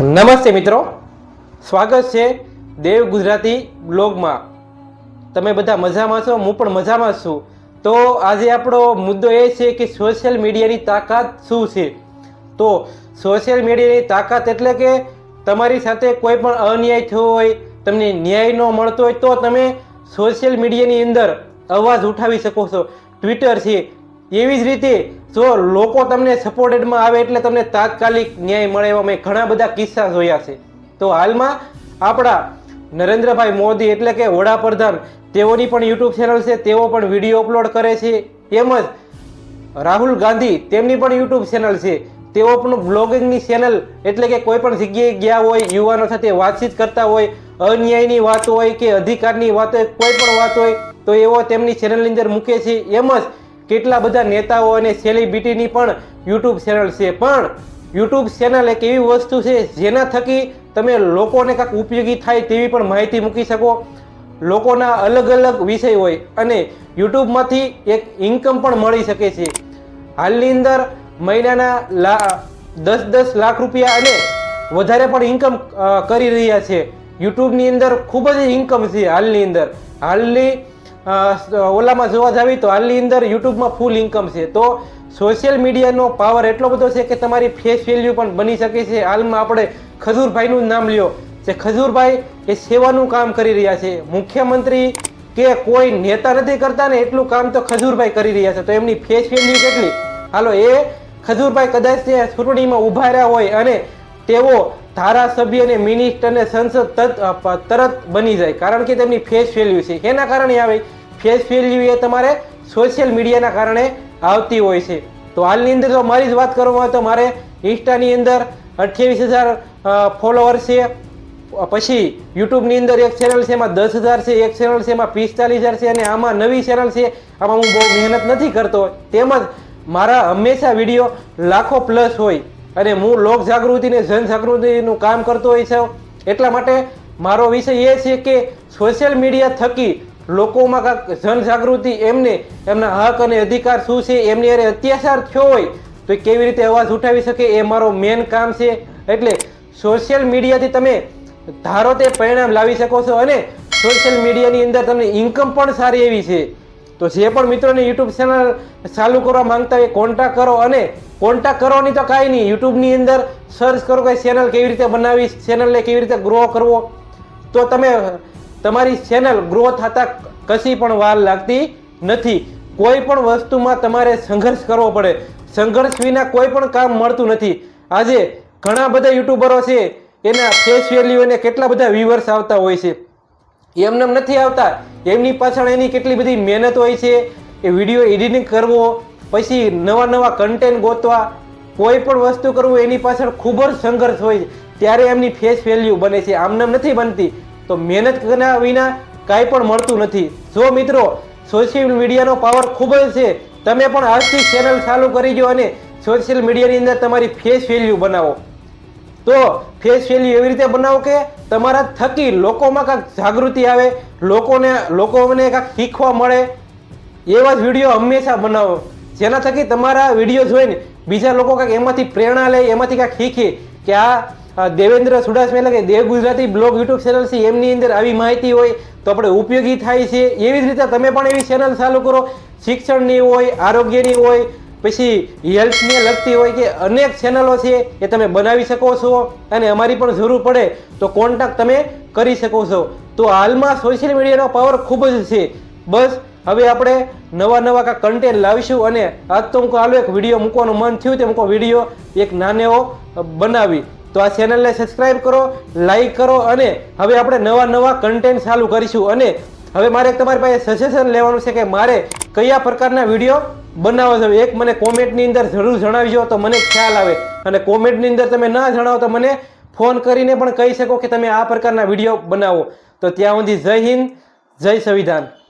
નમસ્તે મિત્રો. સ્વાગત છે દેવ ગુજરાતી બ્લોગમાં. તમે બધા મજામાં છો? હું પણ મજામાં છું. તો આજે આપણો મુદ્દો એ છે કે સોશિયલ મીડિયાની તાકાત શું છે? તો સોશિયલ મીડિયાની તાકાત એટલે કે તમારી સાથે કોઈ પણ અન્યાય થયો હોય, તમને ન્યાય ન મળતો હોય, તો તમે સોશિયલ મીડિયાની અંદર અવાજ ઉઠાવી શકો છો. ટ્વિટર છે એવી જ રીતે જો લોકો તમને સપોર્ટેડમાં આવે એટલે તમને તાત્કાલિક ન્યાય મળે એવા મેં ઘણા બધા કિસ્સા જોયા છે. તો હાલમાં આપણા નરેન્દ્રભાઈ મોદી એટલે કે વડાપ્રધાન તેઓની પણ યુટ્યુબ ચેનલ છે, તેઓ પણ વીડિયો અપલોડ કરે છે. તેમજ રાહુલ ગાંધી તેમની પણ યુટ્યુબ ચેનલ છે. તેઓ પણ બ્લોગિંગની ચેનલ એટલે કે કોઈ પણ જગ્યાએ ગયા હોય, યુવાનો સાથે વાતચીત કરતા હોય, અન્યાયની વાત હોય કે અધિકારની વાત હોય, કોઈ પણ વાત હોય, તો એઓ તેમની ચેનલની અંદર મૂકે છે. એમ જ કેટલા બધા નેતાઓ અને સેલિબ્રિટીની પણ યુટ્યુબ ચેનલ છે. પણ યુટ્યુબ ચેનલ એક એવી વસ્તુ છે, જેના થકી તમે લોકોને કાંઈક ઉપયોગી થાય તેવી પણ માહિતી મૂકી શકો. લોકોના અલગ અલગ વિષય હોય અને યુટ્યુબમાંથી એક ઇન્કમ પણ મળી શકે છે. હાલની અંદર મહિનાના લા, દસ દસ લાખ રૂપિયા અને વધારે પણ ઇન્કમ કરી રહ્યા છે. યુટ્યુબની અંદર ખૂબ જ ઇન્કમ છે હાલની અંદર. હાલની ઓલામાં જોવા જાવી તો હાલની અંદર યુટ્યુબમાં ફૂલ ઇન્કમ છે. તો સોશિયલ મીડિયાનો પાવર એટલો બધો છે કે તમારી ફેસ વેલ્યુ પણ બની શકે છે. હાલમાં આપણે ખજૂરભાઈનું નામ લ્યો. જે ખજૂરભાઈ એ સેવાનું કામ કરી રહ્યા છે. મુખ્યમંત્રી કે કોઈ નેતા નથી કરતા ને એટલું કામ તો ખજૂરભાઈ કરી રહ્યા છે. તો એમની ફેસ વેલ્યુ કેટલી? હાલો, એ ખજૂરભાઈ કદાચ ચૂંટણીમાં ઊભા રહ્યા હોય અને તેઓ ધારાસભ્ય અને મિનિસ્ટર અને સંસદ તરત બની જાય. કારણ કે તેમની ફેસ વેલ્યુ છે. એના કારણે આવે? ફેસ વેલ્યુ એ તમારે સોશિયલ મીડિયાના કારણે આવતી હોય છે. તો હાલની અંદર જો મારી જ વાત કરવામાં આવે તો મારે ઇન્સ્ટાની અંદર અઠ્યાવીસ હજાર ફોલોવર છે. પછી યુટ્યુબની અંદર એક ચેનલ છે, એમાં દસ હજાર છે, એક ચેનલ છે, એમાં પિસ્તાલીસ હજાર છે, અને આમાં નવી ચેનલ છે. આમાં હું બહુ મહેનત નથી કરતો. તેમજ મારા હંમેશા વીડિયો લાખો પ્લસ હોય. અને હું લોક જાગૃતિ ને જન જાગૃતિનું કામ કરતો હોય છે. એટલા માટે મારો વિષય એ છે કે સોશિયલ મીડિયા થકી લોકોમાં કાંક જન જાગૃતિ એમને, એમના હક અને અધિકાર શું છે, એમની અરે અત્યાચાર થયો હોય, તો કેવી રીતે અવાજ ઉઠાવી શકે, એ મારો મેન કામ છે. એટલે સોશિયલ મીડિયાથી તમે ધારો તે પરિણામ લાવી શકો છો અને સોશિયલ મીડિયાની અંદર તમને ઇન્કમ પણ સારી એવી છે. તો જે પણ મિત્રોને યુટ્યુબ ચેનલ ચાલુ કરવા માંગતા હોય કોન્ટેક્ટ કરો અને કોન્ટેક્ટ કરવાની તો કાંઈ નહીં. યુટ્યુબની અંદર સર્ચ કરો કે ચેનલ કેવી રીતે બનાવી ચેનલને કેવી રીતે ગ્રો કરવો. તો તમે, તમારી ચેનલ ગ્રો થતાં કશી પણ વાર લાગતી નથી. કોઈ પણ વસ્તુમાં તમારે સંઘર્ષ કરવો પડે. સંઘર્ષ વિના કોઈ પણ કામ મળતું નથી. આજે ઘણા બધા યુટ્યુબરો છે, એના ફેસ વેલ્યુ અને કેટલા બધા વ્યૂવર્સ આવતા હોય છે. એમને નથી આવતા એમની પાછળ એની કેટલી બધી મહેનત હોય છે, એ વીડિયો એડિટિંગ કરવો, પછી નવા નવા કન્ટેન્ટ ગોતવા, કોઈ પણ વસ્તુ કરવું, એની પાછળ ખૂબ જ સંઘર્ષ હોય ત્યારે એમની ફેસ વેલ્યુ બને છે. આમને નથી બનતી. તો મહેનત કર્યા વિના કાંઈ પણ મળતું નથી. જો મિત્રો સોશિયલ મીડિયાનો પાવર ખૂબ જ છે. તમે પણ આજથી ચેનલ ચાલુ કરી દો અને સોશિયલ મીડિયાની અંદર તમારી ફેસ વેલ્યુ બનાવો. તો ફેસ વેલ્યુ એવી રીતે બનાવો કે તમારા થકી લોકોમાં કાંઈક જાગૃતિ આવે, લોકોને લોકોને કાંઈક શીખવા મળે. એવા જ વીડિયો હંમેશા બનાવો. જેના થકી તમારા વીડિયો જોઈને બીજા લોકો કાંઈક એમાંથી પ્રેરણા લે, એમાંથી કાંઈક શીખે કે આ દેવેન્દ્ર સુડાસમા એટલે કે Dev Gujarati blog YouTube channel છે, એમની અંદર આવી માહિતી હોય તો આપણે ઉપયોગી થાય છે. એવી જ રીતે તમે પણ એવી ચેનલ ચાલુ કરો. શિક્ષણની હોય, આરોગ્યની હોય પછી હેલ્થને લગતી હોય કે અનેક ચેનલો છે એ તમે બનાવી શકો છો અને અમારી પણ જરૂર પડે તો કોન્ટેક્ટ તમે કરી શકો છો. તો હાલમાં સોશિયલ મીડિયાનો પાવર ખૂબ જ છે. બસ, હવે આપણે નવા નવા કાંઈક કન્ટેન્ટ લાવીશું અને આજ તો હું હાલો એક વીડિયો મૂકવાનું મન થયું તે મૂકો વીડિયો એક નાનેવો બનાવી. તો આ ચેનલને સબસ્ક્રાઇબ કરો લાઈક કરો અને હવે આપણે નવા નવા કન્ટેન્ટ ચાલુ કરીશું. અને હવે મારે તમારી પાસે સજેશન લેવાનું છે કે મારે કયા પ્રકારના વીડિયો બનાવવા જોઈએ એક મને કોમેન્ટની અંદર જરૂર જણાવજો તો મને ખ્યાલ આવે. અને કોમેન્ટની અંદર તમે ના જણાવો તો મને ફોન કરીને પણ કહી શકો કે તમે આ પ્રકારના વીડિયો બનાવો. તો ત્યાં સુધી જય હિન્દ, જય સંવિધાન.